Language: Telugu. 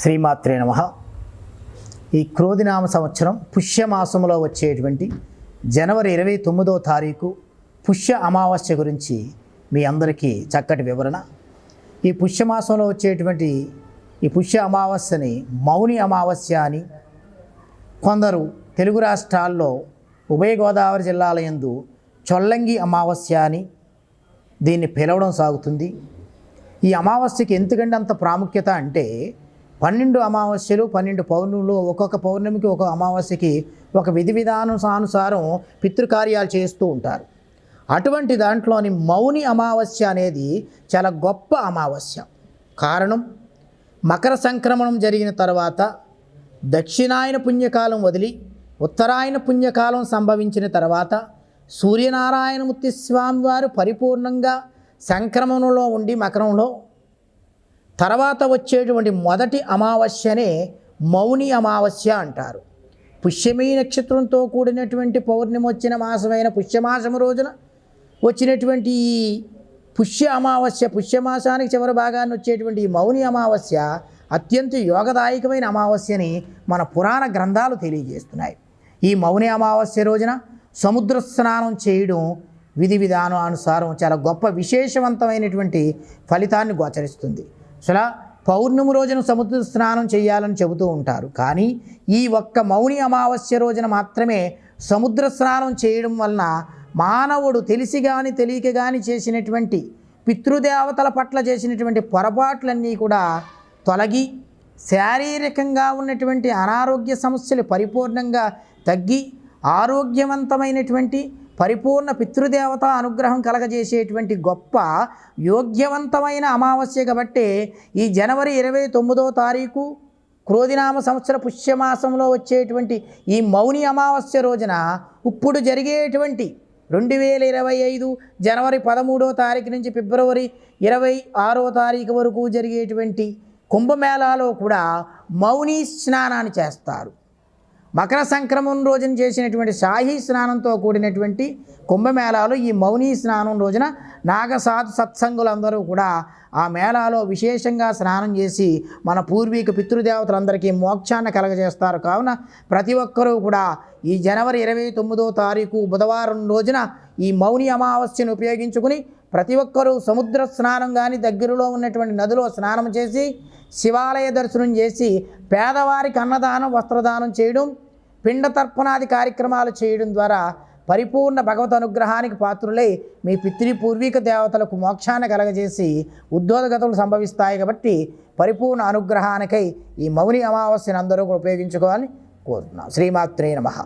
శ్రీమాత్రే నమ. ఈ క్రోధినామ సంవత్సరం పుష్యమాసంలో వచ్చేటువంటి జనవరి ఇరవై తొమ్మిదో తారీఖు పుష్య అమావాస్య గురించి మీ అందరికీ చక్కటి వివరణ. ఈ పుష్యమాసంలో వచ్చేటువంటి ఈ పుష్య అమావాస్యని మౌని అమావాస్య అని కొందరు తెలుగు రాష్ట్రాల్లో ఉభయ గోదావరి జిల్లాల ఎందు చొల్లంగి అమావాస్య అని దీన్ని పిలవడం సాగుతుంది. ఈ అమావాస్యకి ఎందుకంటే అంత ప్రాముఖ్యత అంటే పన్నెండు అమావాస్యలు పన్నెండు పౌర్ణములు ఒక్కొక్క పౌర్ణమికి ఒక అమావాస్యకి ఒక విధి విధానుసానుసారం పితృకార్యాలు చేస్తూ ఉంటారు. అటువంటి దాంట్లోని మౌని అమావాస్య అనేది చాలా గొప్ప అమావాస్య. కారణం మకర సంక్రమణం జరిగిన తర్వాత దక్షిణాయన పుణ్యకాలం వదిలి ఉత్తరాయణ పుణ్యకాలం సంభవించిన తర్వాత సూర్యనారాయణమూర్తి స్వామివారు పరిపూర్ణంగా సంక్రమణంలో ఉండి మకరంలో తర్వాత వచ్చేటువంటి మొదటి అమావాస్యనే మౌని అమావాస్య అంటారు. పుష్యమీ నక్షత్రంతో కూడినటువంటి పౌర్ణమి వచ్చిన మాసమైన పుష్యమాసము రోజున వచ్చినటువంటి ఈ పుష్య అమావాస్య పుష్యమాసానికి చివరి భాగాన్ని వచ్చేటువంటి ఈ మౌని అమావాస్య అత్యంత యోగదాయకమైన అమావాస్యని మన పురాణ గ్రంథాలు తెలియజేస్తున్నాయి. ఈ మౌని అమావాస్య రోజున సముద్ర స్నానం చేయడం విధి విధానం అనుసారం చాలా గొప్ప విశేషవంతమైనటువంటి ఫలితాన్ని గోచరిస్తుంది. అసలు పౌర్ణమి రోజున సముద్ర స్నానం చేయాలని చెబుతూ ఉంటారు. కానీ ఈ ఒక్క మౌని అమావాస్య రోజున మాత్రమే సముద్ర స్నానం చేయడం వలన మానవుడు తెలిసి కానీ తెలియక కానీ చేసినటువంటి పితృదేవతల పట్ల చేసినటువంటి పొరపాట్లన్నీ కూడా తొలగి శారీరకంగా ఉన్నటువంటి అనారోగ్య సమస్యలు పరిపూర్ణంగా తగ్గి ఆరోగ్యవంతమైనటువంటి పరిపూర్ణ పితృదేవత అనుగ్రహం కలగజేసేటువంటి గొప్ప యోగ్యవంతమైన అమావాస్య కాబట్టి ఈ జనవరి ఇరవై తొమ్మిదో తారీఖు క్రోధినామ సంవత్సర పుష్యమాసంలో వచ్చేటువంటి ఈ మౌని అమావాస్య రోజున ఇప్పుడు జరిగేటువంటి రెండు వేల ఇరవై ఐదు జనవరి పదమూడో తారీఖు నుంచి ఫిబ్రవరి ఇరవై ఆరో తారీఖు వరకు జరిగేటువంటి కుంభమేళాలో కూడా మౌని స్నానాన్ని చేస్తారు. మకర సంక్రమం రోజున చేసినటువంటి షాహీ స్నానంతో కూడినటువంటి కుంభమేళాలు ఈ మౌని స్నానం రోజున నాగసాధు సత్సంగులందరూ కూడా ఆ మేళాలో విశేషంగా స్నానం చేసి మన పూర్వీక పితృదేవతలందరికీ మోక్షాన్ని కలగజేస్తారు. కావున ప్రతి ఒక్కరూ కూడా ఈ జనవరి ఇరవై తొమ్మిదో తారీఖు బుధవారం రోజున ఈ మౌని అమావాస్యను ఉపయోగించుకుని ప్రతి ఒక్కరూ సముద్ర స్నానం కానీ దగ్గరలో ఉన్నటువంటి నదిలో స్నానం చేసి శివాలయ దర్శనం చేసి పేదవారికి అన్నదానం వస్త్రదానం చేయడం పిండ తర్పణాది కార్యక్రమాలు చేయడం ద్వారా పరిపూర్ణ భగవత్ అనుగ్రహానికి పాత్రులై మీ పితృ పూర్వీక దేవతలకు మోక్షాన్ని కలగజేసి ఉద్యోగతలు సంభవిస్తాయి కాబట్టి పరిపూర్ణ అనుగ్రహానికై ఈ మౌని అమావాస్యను అందరూ ఉపయోగించుకోవాలని కోరుతున్నాం. శ్రీమాత్రే నమః.